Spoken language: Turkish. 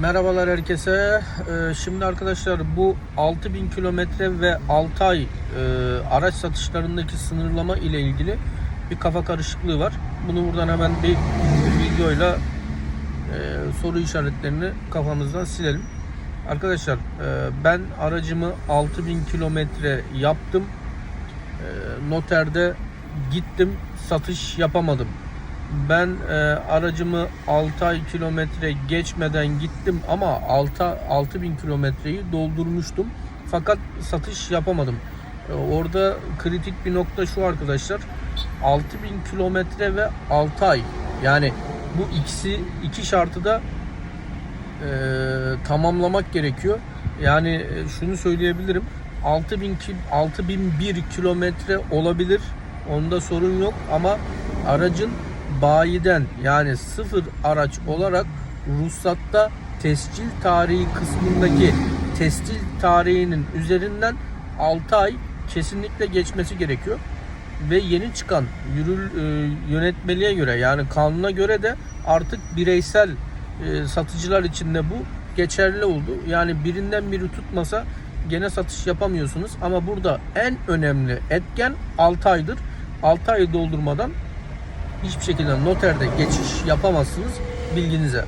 Merhabalar herkese. Ee, Şimdi arkadaşlar bu 6000 kilometre ve 6 ay e, araç satışlarındaki sınırlama ile ilgili bir kafa karışıklığı var. Bunu buradan hemen bir videoyla e, soru işaretlerini kafamızdan silelim. Arkadaşlar e, ben aracımı 6000 kilometre yaptım. E, Noterde gittim satış yapamadım. Ben e, aracımı 6 ay kilometre geçmeden gittim ama 6 6000 kilometreyi doldurmuştum. Fakat satış yapamadım. E, orada kritik bir nokta şu arkadaşlar. 6000 kilometre ve 6 ay. Yani bu ikisi iki şartı da e, tamamlamak gerekiyor. Yani e, şunu söyleyebilirim. 6000 ki 6001 kilometre olabilir. Onda sorun yok ama aracın bayiden yani sıfır araç olarak ruhsatta tescil tarihi kısmındaki tescil tarihinin üzerinden 6 ay kesinlikle geçmesi gerekiyor. Ve yeni çıkan yürül e, yönetmeliğe göre yani kanuna göre de artık bireysel e, satıcılar için de bu geçerli oldu. Yani birinden biri tutmasa gene satış yapamıyorsunuz ama burada en önemli etken 6 aydır. 6 ayı doldurmadan hiçbir şekilde noterde geçiş yapamazsınız bilginize.